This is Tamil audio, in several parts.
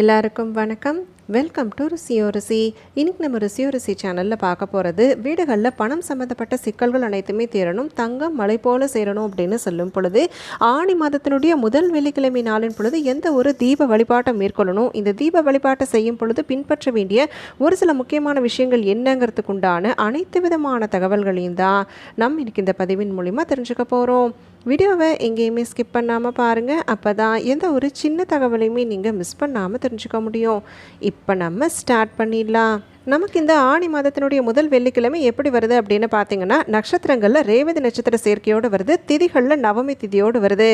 எல்லாருக்கும் வணக்கம். வெல்கம் டு ருசியோரசி இன்னைக்கு நம்ம ருசியோரசி சேனலில் பார்க்க போகிறது வீடுகளில் பணம் சம்மந்தப்பட்ட சிக்கல்கள் அனைத்துமே தீரணும் தங்கம் மலை போல சேரணும் அப்படின்னு சொல்லும் பொழுது ஆணி மாதத்தினுடைய முதல் வெள்ளிக்கிழமை நாளின் பொழுது எந்த ஒரு தீப வழிபாட்டை மேற்கொள்ளணும்? இந்த தீப வழிபாட்டை செய்யும் பொழுது பின்பற்ற வேண்டிய ஒரு சில முக்கியமான விஷயங்கள் என்னங்கிறதுக்குண்டான அனைத்து விதமான தகவல்களையும் தான் நம்ம இன்னைக்கு இந்த பதிவின் மூலிமா தெரிஞ்சுக்க போகிறோம் வீடியோவை எங்கேயுமே ஸ்கிப் பண்ணாமல் பாருங்கள் அப்போ தான் எந்த ஒரு சின்ன தகவலையுமே நீங்கள் மிஸ் பண்ணாமல் தெரிஞ்சுக்க முடியும். இப்போ நம்ம ஸ்டார்ட் பண்ணிடலாம். நமக்கு இந்த ஆணி மாதத்தினுடைய முதல் வெள்ளிக்கிழமை எப்படி வருது அப்படின்னு பார்த்தீங்கன்னா நட்சத்திரங்களில் ரேவதி நட்சத்திர சேர்க்கையோடு வருது. திதிகளில் நவமி திதியோடு வருது.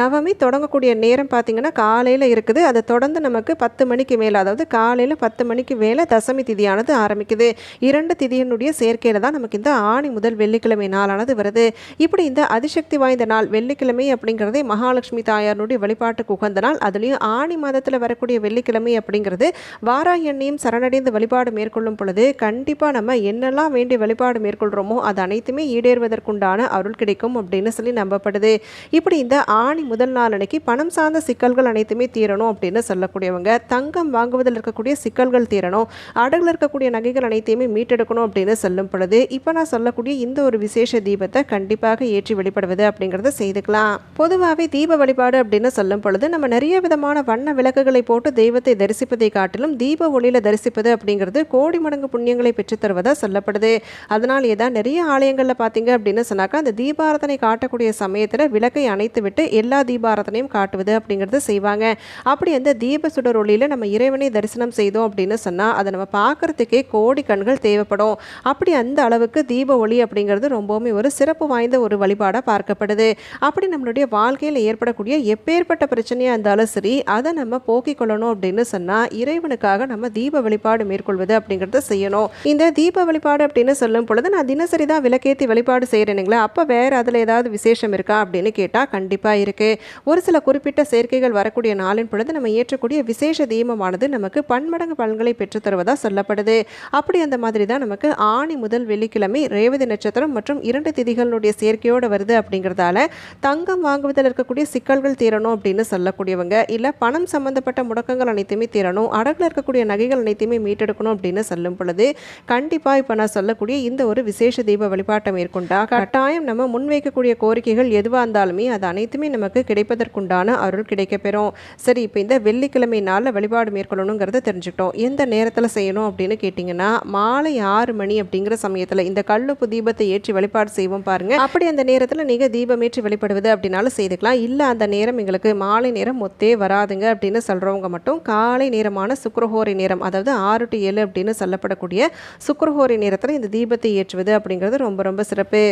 நவமி தொடங்கக்கூடிய நேரம் பார்த்திங்கன்னா காலையில் இருக்குது. அதை தொடர்ந்து நமக்கு பத்து மணிக்கு மேலே அதாவது காலையில் பத்து மணிக்கு மேலே தசமி திதியானது ஆரம்பிக்குது. இரண்டு திதியினுடைய சேர்க்கையில் தான் நமக்கு இந்த ஆணி முதல் வெள்ளிக்கிழமை நாளானது வருது. இப்படி இந்த அதிசக்தி வாய்ந்த நாள் வெள்ளிக்கிழமை அப்படிங்கிறதே மகாலட்சுமி தாயாருடைய வழிபாட்டுக்கு உகந்த நாள். அதுலேயும் ஆணி மாதத்தில் வரக்கூடிய வெள்ளிக்கிழமை அப்படிங்கிறது வாராய் எண்ணையும் சரணடைந்து வழிபாடு மேற்கொள்ளும் பொழுது கண்டிப்பாக நம்ம என்னெல்லாம் வேண்டிய வழிபாடு மேற்கொள்கிறோமோ அது அனைத்துமே ஈடேறுவதற்குண்டான அருள் கிடைக்கும் அப்படின்னு சொல்லி நம்பப்படுது. இப்படி இந்த ஆணி முதல் நாள் அன்னைக்கு பணம் சார்ந்த சிக்கல்கள் அனைத்துமே தீரணும் அப்படின்னு சொல்லக்கூடியவங்க தங்கம் வாங்குவதில் இருக்கக்கூடிய சிக்கல்கள் தீரணும் அடகுல இருக்கக்கூடிய நகைகள் அனைத்தையுமே மீட்டெடுக்கணும் அப்படின்னு சொல்லும் பொழுது இப்போ நான் சொல்லக்கூடிய இந்த ஒரு விசேஷ தீபத்தை கண்டிப்பாக ஏற்றி வழிபடுவது அப்படிங்கிறத செய்துக்கலாம். பொதுவாகவே தீப வழிபாடு அப்படின்னு சொல்லும் பொழுது நம்ம நிறைய விதமான வண்ண விளக்குகளை போட்டு தெய்வத்தை தரிசிப்பதை காட்டிலும் தீப ஒளியில் தரிசிப்பது அப்படிங்கிறது கோடி மடங்கு புண்ணியங்களை பெற்றுத்தருவதாக சொல்லப்படுது. அதனாலேயே தான் நிறைய ஆலயங்களில் பார்த்தீங்க அப்படின்னு சொன்னாக்கா அந்த தீபாரதனை காட்டக்கூடிய சமயத்தில் விளக்கை அணைத்து விட்டு எல்லா எல்லா தீபாரதனையும் காட்டுவது அப்படிங்கிறது செய்வாங்க. அப்படி அந்த தீப சுடர் ஒளியில் நம்ம இறைவனை தரிசனம் செய்தோம் அப்படின்னு சொன்னால் அதை நம்ம பார்க்கறதுக்கே கோடி கண்கள் தேவைப்படும். அப்படி அந்த அளவுக்கு தீப ஒளி அப்படிங்கிறது ரொம்பவுமே ஒரு சிறப்பு வாய்ந்த ஒரு வழிபாடாக பார்க்கப்படுது. அப்படி நம்மளுடைய வாழ்க்கையில் ஏற்படக்கூடிய எப்பேற்பட்ட பிரச்சனையாக இருந்தாலும் சரி அதை நம்ம போக்கிக் கொள்ளணும் அப்படின்னு சொன்னால் இறைவனுக்காக நம்ம தீப வழிபாடு மேற்கொள்வது அப்படிங்கிறத செய்யணும். இந்த தீப வழிபாடு அப்படின்னு சொல்லும் பொழுது நான் தினசரி தான் விளக்கேற்றி வழிபாடு செய்கிறேனுங்களா அப்போ வேறு அதில் ஏதாவது விசேஷம் இருக்கா அப்படின்னு கேட்டால் கண்டிப்பாக இருக்கு இருக்குது ஒரு சில குறிப்பிட்ட சேர்க்கைகள் வரக்கூடிய நாளின் பொழுது நம்ம ஏற்றக்கூடிய விசேஷ தீபமானது நமக்கு பன்மடங்கு பலன்களை பெற்றுத்தருவதாக சொல்லப்படுது. அப்படி அந்த மாதிரி தான் நமக்கு ஆணி முதல் வெள்ளிக்கிழமை ரேவதி நட்சத்திரம் மற்றும் இரண்டு திதிகளுடைய சேர்க்கையோடு வருது அப்படிங்கிறதால தங்கம் வாங்குவதில் இருக்கக்கூடிய சிக்கல்கள் தீரணும் அப்படின்னு சொல்லக்கூடியவங்க இல்லை பணம் சம்பந்தப்பட்ட முடக்கங்கள் அனைத்துமே தீரணும் அடகில் இருக்கக்கூடிய நகைகள் அனைத்தையுமே மீட்டெடுக்கணும் அப்படின்னு சொல்லும் பொழுது கண்டிப்பாக இப்போ நான் சொல்லக்கூடிய இந்த ஒரு விசேஷ தீப வழிபாட்டை மேற்கொண்டா கட்டாயம் நம்ம முன்வைக்கக்கூடிய கோரிக்கைகள் எதுவாக இருந்தாலுமே அது அனைத்துமே நம்ம நமக்கு கிடைப்பதற்குண்டான அருள் கிடைக்கப்பெறும். சரி இப்போ இந்த வெள்ளிக்கிழமை நாளில் வழிபாடு மேற்கொள்ளணுங்கிறத தெரிஞ்சுக்கிட்டோம். எந்த நேரத்தில் செய்யணும் அப்படின்னு கேட்டிங்கன்னா மாலை ஆறு மணி அப்படிங்கிற சமயத்தில் இந்த கல்லுப்பு தீபத்தை ஏற்றி வழிபாடு செய்வோம் பாருங்க. அப்படி அந்த நேரத்தில் நீங்கள் தீபம் ஏற்றி வழிபடுவது அப்படின்னாலும் செய்துக்கலாம். இல்லை அந்த நேரம் எங்களுக்கு மாலை நேரம் மொத்தே வராதுங்க அப்படின்னு சொல்கிறவங்க மட்டும் காலை நேரமான சுக்கரஹோரை நேரம் அதாவது ஆறு டு ஏழு அப்படின்னு சொல்லப்படக்கூடிய சுக்கரஹோரை நேரத்தில் இந்த தீபத்தை ஏற்றுவது அப்படிங்கிறது ரொம்ப ரொம்ப சிறப்பு.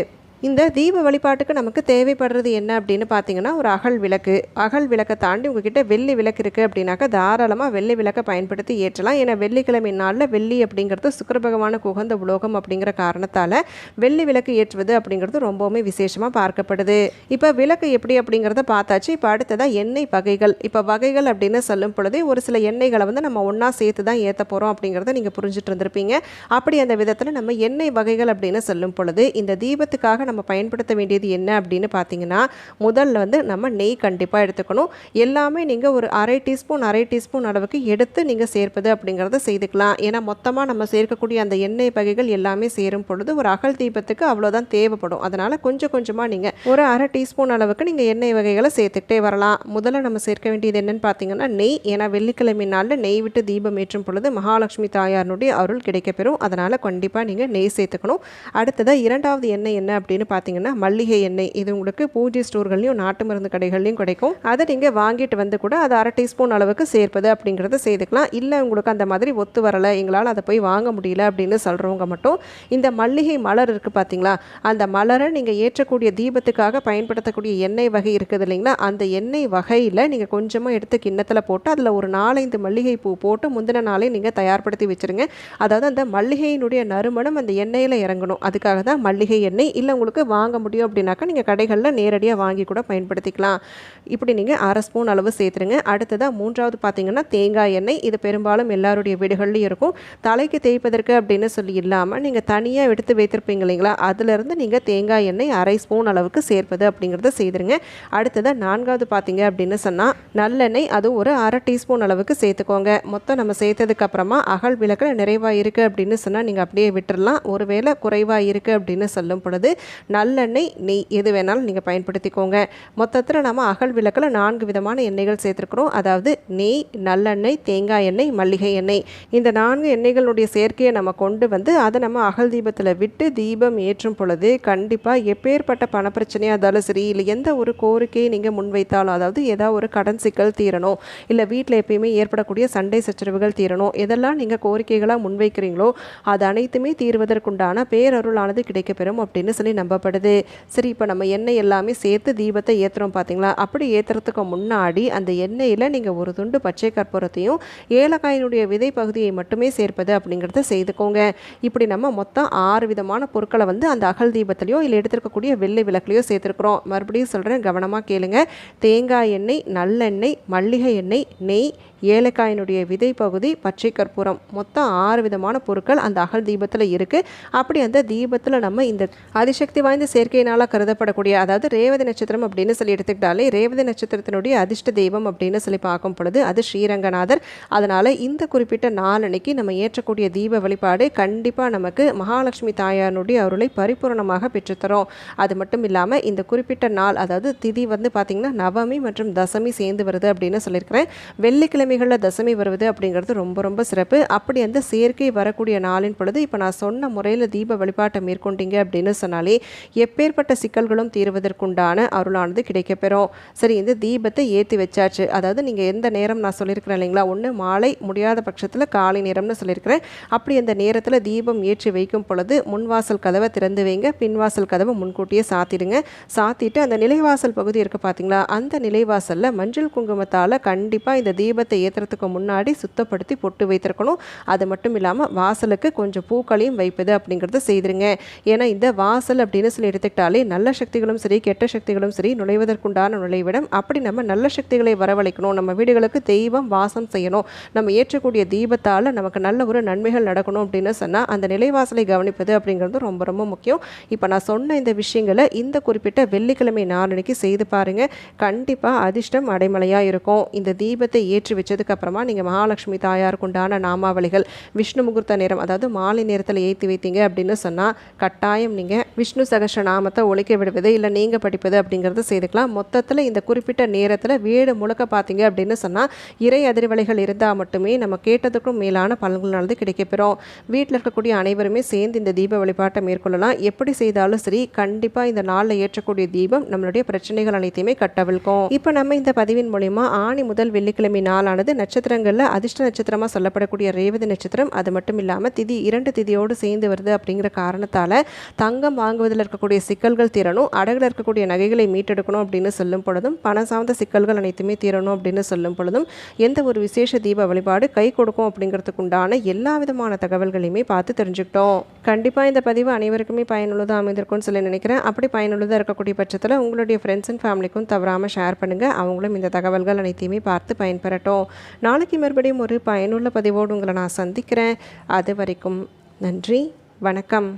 இந்த தீப வழிபாட்டுக்கு நமக்கு தேவைப்படுறது என்ன அப்படின்னு பார்த்தீங்கன்னா ஒரு அகல் விளக்கு. அகல் விளக்கை தாண்டி உங்ககிட்ட வெள்ளி விளக்கு இருக்குது அப்படின்னாக்கா தாராளமாக வெள்ளி விளக்கை பயன்படுத்தி ஏற்றலாம். ஏன்னா வெள்ளிக்கிழமை நாளில் வெள்ளி அப்படிங்கிறது சுக்கர பகவானுக்கு உகந்த உலோகம் அப்படிங்கிற காரணத்தால் வெள்ளி விளக்கு ஏற்றுவது அப்படிங்கிறது ரொம்பவுமே விசேஷமாக பார்க்கப்படுது. இப்போ விளக்கு எப்படி அப்படிங்கிறத பார்த்தாச்சு. இப்போ அடுத்ததாக எண்ணெய் வகைகள். இப்போ வகைகள் அப்படின்னு சொல்லும் பொழுதே ஒரு சில எண்ணெய்களை வந்து நம்ம ஒன்றா சேர்த்து தான் ஏற்ற போகிறோம் அப்படிங்கிறத நீங்கள் புரிஞ்சுட்டு இருந்திருப்பீங்க. அப்படி அந்த விதத்தில் நம்ம எண்ணெய் வகைகள் அப்படின்னு சொல்லும் பொழுது இந்த தீபத்துக்காக நம்ம பயன்படுத்த வேண்டியது என்ன அப்படின்னு பார்த்தீங்கன்னா முதல்ல வந்து நம்ம நெய் கண்டிப்பாக எடுத்துக்கணும். எல்லாமே நீங்கள் ஒரு அரை டீஸ்பூன் அரை டீஸ்பூன் அளவுக்கு எடுத்து நீங்கள் சேர்ப்பது அப்படிங்கிறத செய்துக்கலாம். ஏன்னா மொத்தமாக நம்ம சேர்க்கக்கூடிய அந்த எண்ணெய் வகைகள் எல்லாமே சேரும் பொழுது ஒரு அகல் தீபத்துக்கு அவ்வளோதான் தேவைப்படும். அதனால் கொஞ்சம் கொஞ்சமாக நீங்கள் ஒரு அரை டீஸ்பூன் அளவுக்கு நீங்கள் எண்ணெய் வகைகளை சேர்த்துக்கிட்டே வரலாம். முதல்ல நம்ம சேர்க்க வேண்டியது என்னன்னு பார்த்தீங்கன்னா நெய். ஏன்னா வெள்ளிக்கிழமை நாளில் நெய் விட்டு தீபம் ஏற்றும் பொழுது மகாலட்சுமி தாயாருடைய அருள் கிடைக்கப்பெறும். அதனால் கண்டிப்பாக நீங்கள் நெய் சேர்த்துக்கணும். அடுத்ததாக இரண்டாவது எண்ணெய் என்ன அப்படின்னு பார்த்தீங்கன்னா மல்லிகை எண்ணெய் இது உங்களுக்கு பூஜை ஸ்டோர்கள்லையும் நாட்டு மருந்து கடைகள்லையும் கிடைக்கும். அதை நீங்கள் வாங்கிட்டு வந்து கூட அதை அரை டீஸ்பூன் அளவுக்கு சேர்ப்பது அப்படிங்கிறத செய்துக்கலாம். இல்லை உங்களுக்கு அந்த மாதிரி ஒத்து வரலை எங்களால் அதை போய் வாங்க முடியல அப்படின்னு சொல்கிறவங்க மட்டும் இந்த மல்லிகை மலர் இருக்குது பார்த்தீங்களா அந்த மலரை நீங்கள் ஏற்றக்கூடிய தீபத்துக்காக பயன்படுத்தக்கூடிய எண்ணெய் வகை இருக்குது இல்லைங்களா அந்த எண்ணெய் வகையில் நீங்கள் கொஞ்சமாக எடுத்து கிண்ணத்தில் போட்டு அதில் ஒரு நாலஞ்சு மல்லிகை பூ போட்டு முந்தின நாளே நீங்கள் தயார்படுத்தி வச்சுருங்க. அதாவது அந்த மல்லிகையினுடைய நறுமணம் அந்த எண்ணெயில் இறங்கணும். அதுக்காக தான் மல்லிகை எண்ணெய். இல்லை உங்களுக்கு உங்களுக்கு வாங்க முடியும் அப்படின்னாக்கா நீங்கள் கடைகளில் நேரடியாக வாங்கி கூட பயன்படுத்திக்கலாம். இப்படி நீங்கள் அரை ஸ்பூன் அளவு சேர்த்துருங்க. அடுத்ததாக மூன்றாவது பார்த்தீங்கன்னா தேங்காய் எண்ணெய். இது பெரும்பாலும் எல்லாருடைய வீடுகள்லையும் இருக்கும். தலைக்கு தேய்ப்பதற்கு அப்படின்னு சொல்லி இல்லாமல் நீங்கள் தனியாக எடுத்து வைத்திருப்பீங்க இல்லைங்களா? அதுலேருந்து நீங்கள் தேங்காய் எண்ணெய் அரை ஸ்பூன் அளவுக்கு சேர்ப்பது அப்படிங்கிறத செய்திருங்க. அடுத்ததாக நான்காவது பார்த்தீங்க அப்படின்னு சொன்னால் நல்லெண்ணெய். அது ஒரு அரை டீஸ்பூன் அளவுக்கு சேர்த்துக்கோங்க. மொத்தம் நம்ம சேர்த்ததுக்கப்புறமா அகல் விளக்கில் நிறைவாக இருக்குது அப்படின்னு சொன்னால் நீங்கள் அப்படியே விட்டுறலாம். ஒருவேளை குறைவாக இருக்குது அப்படின்னு சொல்லும் பொழுது நல்லெண்ணெய் நெய் எது வேணாலும் நீங்கள் பயன்படுத்திக்கோங்க. மொத்தத்தில் நம்ம அகல் விளக்கில் நான்கு விதமான எண்ணெய்கள் சேர்த்துருக்குறோம். அதாவது நெய் நல்லெண்ணெய் தேங்காய் எண்ணெய் மல்லிகை எண்ணெய். இந்த நான்கு எண்ணெய்களுடைய சேர்க்கையை நம்ம கொண்டு வந்து அதை நம்ம அகல் தீபத்தில் விட்டு தீபம் ஏற்றும் பொழுது கண்டிப்பாக எப்பேற்பட்ட பணப்பிரச்சனையாக இருந்தாலும் சரி இல்லை எந்த ஒரு கோரிக்கையை நீங்கள் முன்வைத்தாலும் அதாவது ஏதாவது ஒரு கடன் சிக்கல் தீரணும் இல்லை வீட்டில் எப்பயுமே ஏற்படக்கூடிய சண்டை சச்சரவுகள் தீரணும் எதெல்லாம் நீங்கள் கோரிக்கைகளாக முன்வைக்கிறீங்களோ அது அனைத்துமே தீர்வதற்குண்டான பேரருளானது கிடைக்கப்பெறும் அப்படின்னு சொல்லி நம்ம நம்பப்படுது. சரி இப்போ நம்ம எண்ணெய் எல்லாமே சேர்த்து தீபத்தை ஏற்றுறோம் பார்த்தீங்களா அப்படி ஏற்றுறதுக்கு முன்னாடி அந்த எண்ணெயில் நீங்கள் ஒரு துண்டு பச்சை கற்பூரத்தையும் ஏலக்காயினுடைய விதை பகுதியை மட்டுமே சேர்ப்பது அப்படிங்கிறத செய்துக்கோங்க. இப்படி நம்ம மொத்தம் ஆறு விதமான பொருட்களை வந்து அந்த அகல் தீபத்திலையோ இல்லை எடுத்திருக்கக்கூடிய வெள்ளை விளக்குலையோ சேர்த்துருக்குறோம். மறுபடியும் சொல்கிறேன் கவனமாக கேளுங்க. தேங்காய் எண்ணெய் நல்லெண்ணெய் மல்லிகை எண்ணெய் நெய் ஏலக்காயினுடைய விதை பகுதி பச்சை கற்பூரம். மொத்தம் ஆறு விதமான பொருட்கள் அந்த அகல் தீபத்தில் இருக்குது அப்படி அந்த தீபத்தில் நம்ம இந்த அதிசக்தி சக்தி வாய்ந்த சேர்க்கையினால் கருதப்படக்கூடிய அதாவது ரேவதி நட்சத்திரம் அப்படின்னு சொல்லி எடுத்துக்கிட்டாலே ரேவதி நட்சத்திரத்தினுடைய அதிர்ஷ்ட தெய்வம் அப்படின்னு சொல்லி பார்க்கும் பொழுது அது ஸ்ரீரங்கநாதர். அதனால் இந்த குறிப்பிட்ட நாளன்னைக்கு நம்ம ஏற்றக்கூடிய தீப வழிபாடு கண்டிப்பாக நமக்கு மகாலட்சுமி தாயாருடைய அருளை பரிபூரணமாக பெற்றுத்தரும். அது மட்டும் இல்லாமல் இந்த குறிப்பிட்ட நாள் அதாவது திதி வந்து பார்த்திங்கன்னா நவமி மற்றும் தசமி சேர்ந்து வருது அப்படின்னு சொல்லியிருக்கிறேன். வெள்ளிக்கிழமைகளில் தசமி வருவது அப்படிங்கிறது ரொம்ப ரொம்ப சிறப்பு. அப்படி அந்த சேர்க்கை வரக்கூடிய நாளின் பொழுது இப்போ நான் சொன்ன முறையில் தீப வழிபாட்டை மேற்கொண்டீங்க அப்படின்னு சொன்னாலே எப்பேற்பட்ட சிக்கல்களும் தீர்வதற்குண்டான அருளானது கிடைக்கப்பெறும். சரி இந்த தீபத்தை ஏற்றி வச்சாச்சு. அதாவது நீங்கள் எந்த நேரம் நான் சொல்லியிருக்கிறேன் இல்லைங்களா? ஒன்று மாலை முடியாத பட்சத்தில் காலை நேரம்னு சொல்லியிருக்கிறேன். அப்படி அந்த நேரத்தில் தீபம் ஏற்றி வைக்கும் பொழுது முன்வாசல் கதவை திறந்து வைங்க. பின்வாசல் கதவை முன்கூட்டியே சாத்திடுங்க. சாத்திட்டு அந்த நிலைவாசல் பகுதி இருக்குது பார்த்தீங்களா அந்த நிலைவாசலில் மஞ்சள் குங்குமத்தால் கண்டிப்பாக இந்த தீபத்தை ஏற்றுறதுக்கு முன்னாடி சுத்தப்படுத்தி பொட்டு வைத்திருக்கணும். அது மட்டும் இல்லாமல் வாசலுக்கு கொஞ்சம் பூக்களையும் வைப்பது அப்படிங்கிறத செய்திருங்க. ஏன்னா இந்த வாசல் அப்படின்னு சொல்லி எடுத்துக்கிட்டாலே நல்ல சக்திகளும் சரி கெட்ட சக்திகளும் சரி நுழைவதற்குண்டான நுழைவிடம். அப்படி நம்ம நல்ல சக்திகளை வரவழைக்கணும். நம்ம வீடுகளுக்கு தெய்வம் வாசம் செய்யணும். நம்ம ஏற்றக்கூடிய தீபத்தால் நமக்கு நல்ல ஒரு நன்மைகள் நடக்கணும் அப்படின்னு சொன்னால் அந்த நிலைவாசலை கவனிப்பது அப்படிங்கிறது ரொம்ப ரொம்ப முக்கியம். இப்போ நான் சொன்ன இந்த விஷயங்களை இந்த குறிப்பிட்ட வெள்ளிக்கிழமை நாளனைக்கு செய்து பாருங்கள் கண்டிப்பாக அதிர்ஷ்டம் அடைமலையாக இருக்கும். இந்த தீபத்தை ஏற்றி வச்சதுக்கப்புறமா நீங்கள் மகாலட்சுமி தாயாருக்கு உண்டான நாமாவளிகள் விஷ்ணு முகூர்த்த நேரம் அதாவது மாலை நேரத்தில் ஏற்றி வைத்தீங்க அப்படின்னு சொன்னால் கட்டாயம் நீங்கள் விஷ்ணு சகஸ்ர நாமத்தை ஒழிக்க விடுவது இல்லை நீங்கள் படிப்பது அப்படிங்கிறத செய்துக்கலாம். மொத்தத்தில் இந்த குறிப்பிட்ட நேரத்தில் வீடு முழுக்க பார்த்தீங்க அப்படின்னு சொன்னால் இறை அதிர்வலைகள் இருந்தால் மட்டுமே நம்ம கேட்டதுக்கும் மேலான பலன்களானது கிடைக்கப்பெறும். வீட்டில் இருக்கக்கூடிய அனைவருமே சேர்ந்து இந்த தீப வழிபாட்டை மேற்கொள்ளலாம். எப்படி செய்தாலும் சரி கண்டிப்பாக இந்த நாளில் ஏற்றக்கூடிய தீபம் நம்மளுடைய பிரச்சனைகள் அனைத்தையுமே கட்டவிழ்க்கும் இப்போ நம்ம இந்த பதிவின் மூலிமா ஆணி முதல் வெள்ளிக்கிழமை நாளானது நட்சத்திரங்களில் அதிர்ஷ்ட நட்சத்திரமாக சொல்லப்படக்கூடிய ரேவதி நட்சத்திரம். அது மட்டும் இல்லாமல் திதி இரண்டு திதியோடு சேர்ந்து வருது அப்படிங்கிற காரணத்தால் தங்கம் வாங்குவது வாங்குவதில் இருக்கக்கூடிய சிக்கல்கள் தீரணும் அடகில் இருக்கக்கூடிய நகைகளை மீட்டெடுக்கணும் அப்படின்னு சொல்லும் பொழுதும் பணம் சார்ந்த சிக்கல்கள் அனைத்துமே தீரணும் அப்படின்னு சொல்லும் பொழுதும் எந்த ஒரு விசேஷ தீப வழிபாடு கை கொடுக்கும் அப்படிங்கிறதுக்கு உண்டான எல்லா விதமான தகவல்களையுமே பார்த்து தெரிஞ்சுக்கிட்டோம். கண்டிப்பாக இந்த பதிவு அனைவருக்குமே பயனுள்ளதாக அமைந்திருக்கும்னு சொல்லி நினைக்கிறேன். அப்படி பயனுள்ளதாக இருக்கக்கூடிய பட்சத்தில் உங்களுடைய ஃப்ரெண்ட்ஸ் அண்ட் ஃபேமிலிக்கும் தவறாமல் ஷேர் பண்ணுங்கள் அவங்களும் இந்த தகவல்கள் அனைத்தையுமே பார்த்து பயன்பெறட்டும். நாளைக்கு மறுபடியும் ஒரு பயனுள்ள பதிவோடு உங்களை நான் சந்திக்கிறேன். அது வரைக்கும் நன்றி வணக்கம்.